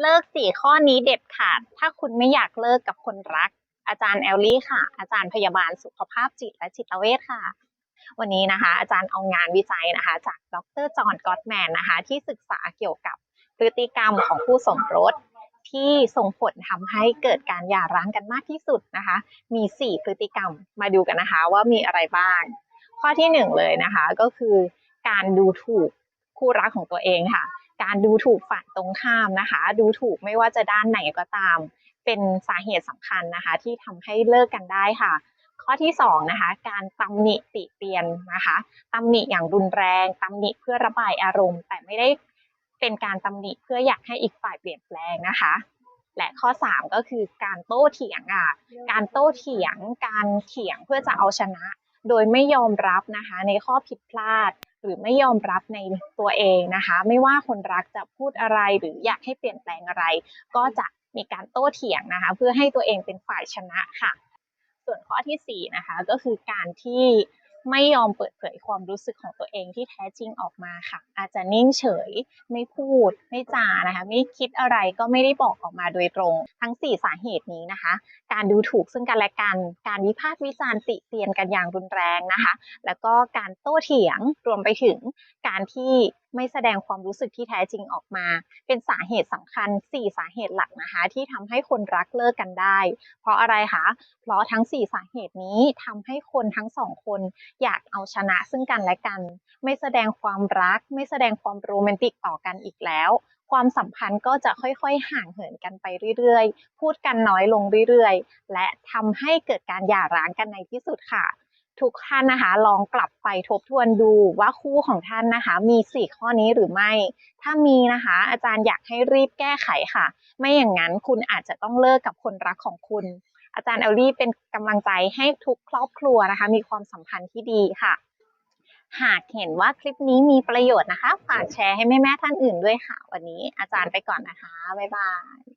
เลิกสี่ข้อนี้เด็ดขาด ถ้าคุณไม่อยากเลิกกับคนรัก อาจารย์แอลลี่ค่ะ อาจารย์พยาบาลสุขภาพจิตและจิตเวชค่ะ วันนี้นะคะ อาจารย์เอางานวิจัยนะคะ จากดรจอห์นกอตแมนนะคะ ที่ศึกษาเกี่ยวกับพฤติกรรมของผู้สมรสที่ส่งผลทำให้เกิดการหย่าร้างกันมากที่สุดนะคะ มี 4 พฤติกรรมมาดูกันนะคะว่ามีอะไรบ้าง ข้อที่หนึ่งเลยนะคะก็คือการดูถูกคู่รักของตัวเองค่ะ การดูถูกฝ่ายตรงข้ามนะคะ ดูถูกไม่ว่าจะด้านไหนก็ตาม เป็นสาเหตุสำคัญนะคะ ที่ทำให้เลิกกันได้ค่ะ ข้อที่สองนะคะ การตำหนิติเตียนนะคะตำหนิอย่างรุนแรงตำหนิเพื่อระบายอารมณ์ แต่ไม่ได้เป็นการตำหนิเพื่ออยากให้อีกฝ่ายเปลี่ยนแปลงนะคะและข้อ 3 ก็คือการโต้เถียงอะ การโต้เถียง การเถียงเพื่อจะเอาชนะ โดยไม่ยอมรับนะคะในข้อผิดพลาด หรือไม่ยอมรับในตัวเองนะคะ ไม่ว่าคนรักจะพูดอะไรหรืออยากให้เปลี่ยนแปลงอะไร ก็จะมีการโต้เถียงนะคะ เพื่อให้ตัวเองเป็นฝ่ายชนะค่ะ ส่วนข้อที่สี่นะคะก็คือการที่ ไม่ยอมเปิดเผยความรู้สึกของตัวเองที่แท้จริงออกมาค่ะ อาจจะนิ่งเฉย ไม่พูด ไม่จานะคะ ไม่คิดอะไรก็ไม่ได้บอกออกมาโดยตรง ทั้ง 4 สาเหตุนี้นะคะ การดูถูกซึ่งกันและกัน การวิพากษ์วิจารณ์ติเตียนกันอย่างรุนแรงนะคะ แล้วก็การโต้เถียงรวมไปถึงการที่ ไม่แสดงความรู้สึกที่แท้จริงออกมา เป็นสาเหตุสำคัญ 4 สาเหตุหลักนะคะ ที่ทำให้คนรักเลิกกันได้ เพราะอะไรคะ เพราะทั้ง 4 สาเหตุนี้ทำให้คนทั้งสองคนอยากเอาชนะซึ่งกันและกัน ไม่แสดงความรัก ไม่แสดงความโรแมนติกต่อกันอีกแล้วความสัมพันธ์ก็จะค่อยๆ ห่างเหินกันไปเรื่อยๆ พูดกันน้อยลงเรื่อยๆ และทำให้เกิดการหย่าร้างกันในที่สุดค่ะ ทุกท่านนะคะ ลองกลับไปทบทวนดูว่าคู่ของท่านนะคะ มี4ข้อนี้หรือไม่ ถ้ามีนะคะ อาจารย์อยากให้รีบแก้ไขค่ะ ไม่อย่างนั้นคุณอาจจะต้องเลิกกับคนรักของคุณ อาจารย์เอลลี่เป็นกำลังใจให้ทุกครอบครัวนะคะ มีความสัมพันธ์ที่ดีค่ะ หากเห็นว่าคลิปนี้มีประโยชน์นะคะ ฝากแชร์ให้แม่ๆท่านอื่นด้วยค่ะ วันนี้อาจารย์ไปก่อนนะคะบ๊ายบาย